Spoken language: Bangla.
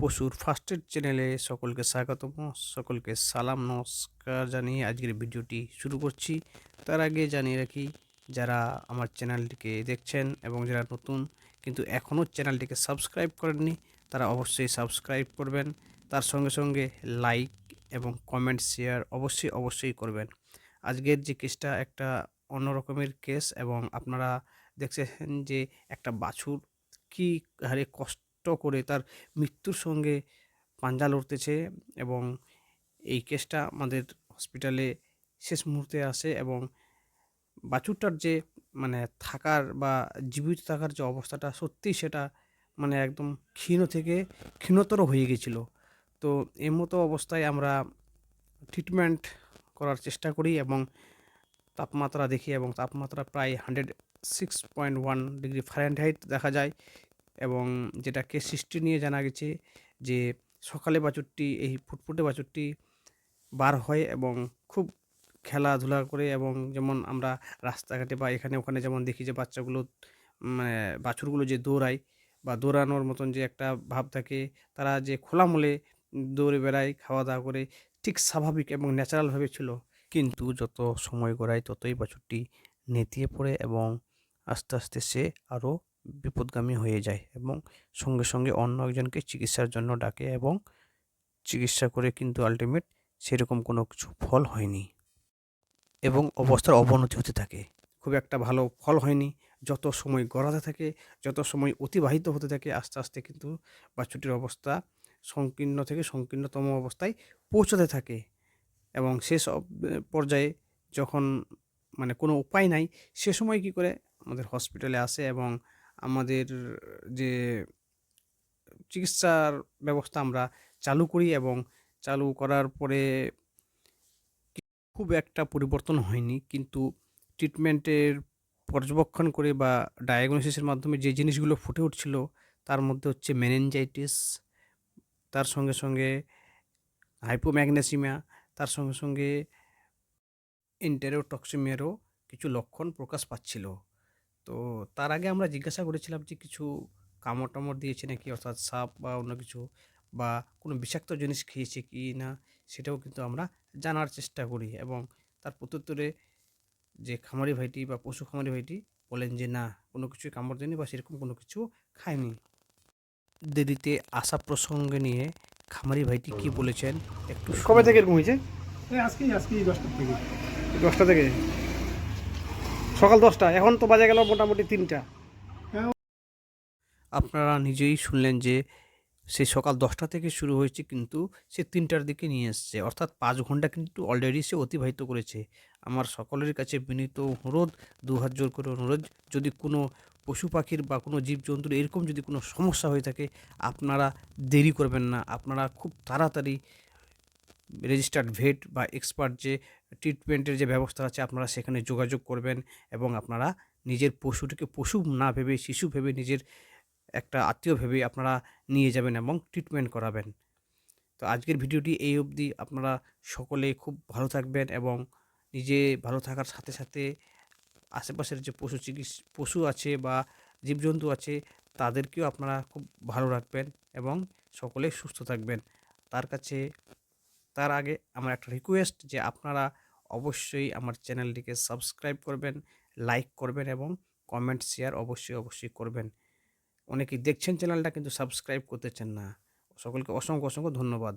পশুর ফার্স্ট এড চ্যানেলে সকলকে স্বাগতম, সকলকে সালাম, নমস্কার জানিয়ে আজকের ভিডিওটি শুরু করছি। তার আগে জানিয়ে রাখি, যারা আমার চ্যানেলটিকে দেখছেন এবং যারা নতুন, কিন্তু এখনও চ্যানেলটিকে সাবস্ক্রাইব করেননি, তারা অবশ্যই সাবস্ক্রাইব করবেন। তার সঙ্গে সঙ্গে লাইক এবং কমেন্ট শেয়ার অবশ্যই অবশ্যই করবেন। আজকের যে কেসটা একটা অন্য রকমের কেস এবং আপনারা দেখছেন যে একটা বাছুর কী হারে কষ্ট করে তার মৃত্যুর সঙ্গে পাঞ্জা লড়তেছে এবং এই কেসটা আমাদের হসপিটালে শেষ মুহূর্তে আসে এবং বাছুরটার যে মানে থাকার বা জীবিত থাকার যে অবস্থাটা সত্যিই সেটা মানে একদম ক্ষীণ থেকে ক্ষীণতর হয়ে গেছিল। তো এই মতো অবস্থায় আমরা ট্রিটমেন্ট করার চেষ্টা করি এবং তাপমাত্রা দেখি এবং তাপমাত্রা প্রায় hundred six point one degree Fahrenheit দেখা যায়। এবং যেটা কেস হিস্ট্রি নিয়ে জানা গেছে যে সকালে বাছুরটি, এই ফুটফুটে বাছুরটি বার হয় এবং খুব খেলাধুলা করে এবং যেমন আমরা রাস্তাঘাটে বা এখানে ওখানে যেমন দেখি যে বাচ্চাগুলো মানে বাছুরগুলো যে দৌড়ায় বা দৌড়ানোর মতন যে একটা ভাব থাকে, তারা যে খোলামলে দৌড়ে বেড়ায় খাওয়া দাওয়া করে, ঠিক স্বাভাবিক এবং ন্যাচারালভাবে ছিল। কিন্তু যত সময় গড়ায় ততই বাছুরটি নেতিয়ে পড়ে এবং আস্তে আস্তে সে আরও বিপদগামী হয়ে যায় এবং সঙ্গে সঙ্গে অন্য একজনকে চিকিৎসার জন্য ডাকে এবং চিকিৎসা করে কিন্তু আলটিমেট সেরকম কোনো কিছু ফল হয়নি এবং অবস্থার অবনতি হতে থাকে। খুব একটা ভালো ফল হয়নি। যত সময় গড়াতে থাকে, যত সময় অতিবাহিত হতে থাকে, আস্তে আস্তে কিন্তু বাচ্চাটির অবস্থা সংকীর্ণ থেকে সংকীর্ণতম অবস্থায় পৌঁছতে থাকে এবং শেষ পর্যায়ে যখন মানে কোনো উপায় নাই, সে সময় কি করে আমাদের হসপিটালে আসে এবং আমাদের যে চিকিৎসার ব্যবস্থা আমরা চালু করি এবং চালু করার পরে খুব একটা পরিবর্তন হয়নি। কিন্তু ট্রিটমেন্টের পর্যবেক্ষণ করে বা ডায়াগনোসিসের মাধ্যমে যে জিনিসগুলো ফুটে উঠছিল, তার মধ্যে হচ্ছে মেনেঞ্জাইটিস তার সঙ্গে সঙ্গে হাইপোম্যাগনেসিমিয়া তার সঙ্গে সঙ্গে ইন্টেরোটক্সিমিয়ারও কিছু লক্ষণ প্রকাশ পাচ্ছিল। তো তার আগে আমরা জিজ্ঞাসা করেছিলাম যে কিছু কামড় টামড় দিয়েছে নাকি অর্থাৎ সাপ বা অন্য কিছু বা কোনো বিষাক্ত জিনিস খেয়েছে কি না সেটাও কিন্তু আমরা জানার চেষ্টা করি এবং তার প্রত্যুত্তরে যে খামারি ভাইটি বা পশু খামারি ভাইটি বলেন যে না কোনো কিছুই কামড় দেয়নি বা সেরকম কোনো কিছু খায়নি। দেরিতে আসা প্রসঙ্গে নিয়ে খামারি ভাইটি কি বলেছেন একটু কবে থেকে এরকম হয়েছে? আজকেই আজকেই দশটার থেকে। দশটা থেকে? সকাল দশটা, এখন তো বাজে গেল মোটামুটি তিনটা। আপনারা নিজেই শুনলেন যে সে সকাল দশটা থেকে শুরু হয়েছে, কিন্তু সে তিনটার দিকে নিয়ে এসছে। অর্থাৎ পাঁচ ঘণ্টা কিন্তু অলরেডি সে অতিবাহিত করেছে। আমার সকলের কাছে বিনীত অনুরোধ, দু হাত জোর করে অনুরোধ, যদি কোনো পশু পাখির বা কোনো জীবজন্তুর এরকম যদি কোনো সমস্যা হয়ে থাকে, আপনারা দেরি করবেন না। আপনারা খুব তাড়াতাড়ি রেজিস্টার্ড ভেট বা এক্সপার্ট যে ট্রিটমেন্টের যে ব্যবস্থা আছে, আপনারা সেখানে যোগাযোগ করবেন এবং আপনারা নিজের পশুটিকে, পশু না ভেবে, শিশু ভেবে নিজের একটা আত্মীয় ভেবে আপনারা নিয়ে যাবেন এবং ট্রিটমেন্ট করাবেন। তো আজকের ভিডিওটি এই অবধি। আপনারা সকলে খুব ভালো থাকবেন এবং নিজে ভালো থাকার সাথে সাথে আশেপাশের যে পশু চিকিৎস, পশু আছে বা জীবজন্তু আছে, তাদেরকেও আপনারা খুব ভালো রাখবেন এবং সকলে সুস্থ থাকবেন। তার কাছে তার আগে আমার একটা রিকোয়েস্ট যে আপনারা অবশ্যই আমার চ্যানেলটিকে সাবস্ক্রাইব করবেন লাইক করবেন এবং কমেন্ট শেয়ার অবশ্যই অবশ্যই করবেন। অনেকেই দেখছেন চ্যানেলটা কিন্তু সাবস্ক্রাইব করতেছেন না। সকলকে অসংখ্য অসংখ্য ধন্যবাদ।